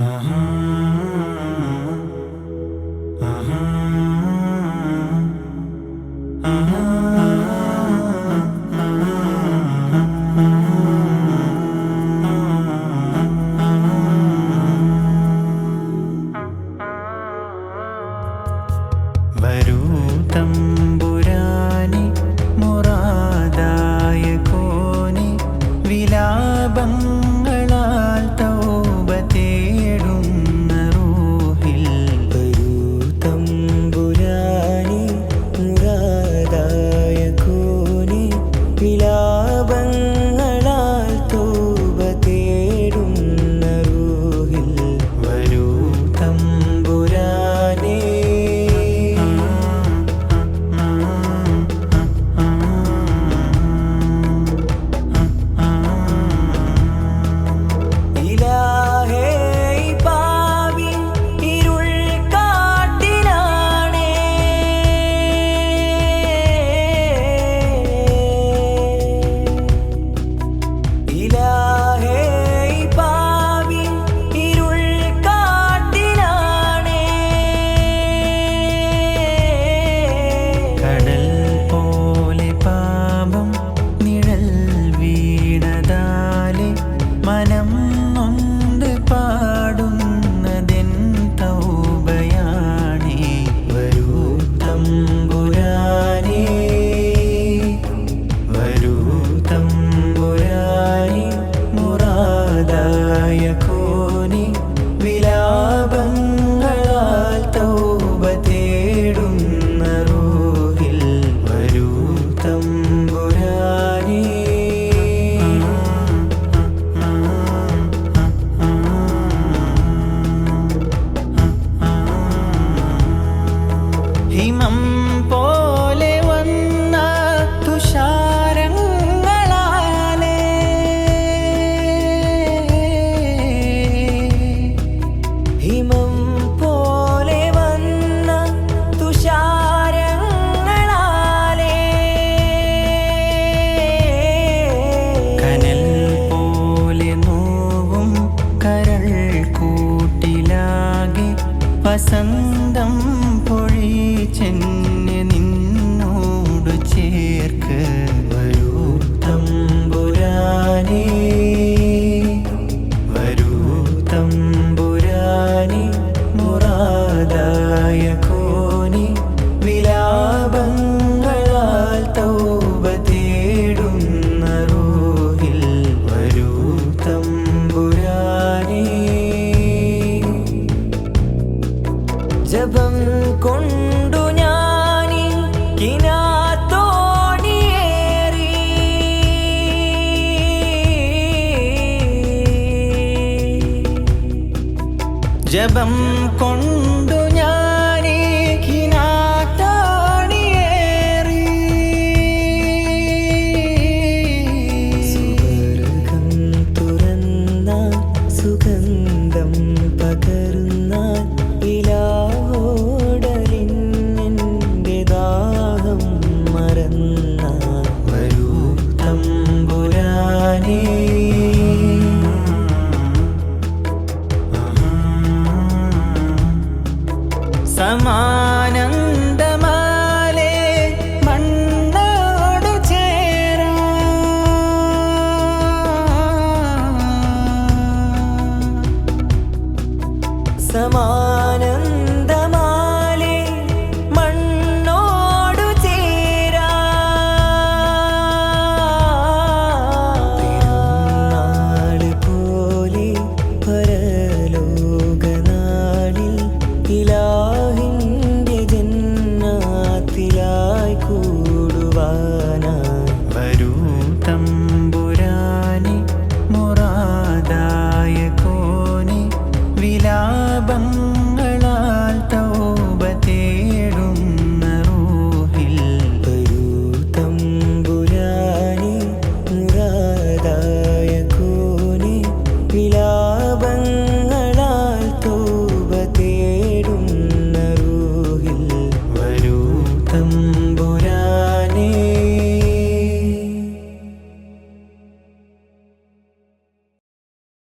വരൂ Il est à வசம் ജപം കൊണ്ട് കൂടുവാനായി. വരൂ തമ്പുരാനി മുറാദായ കോനി വിലാപം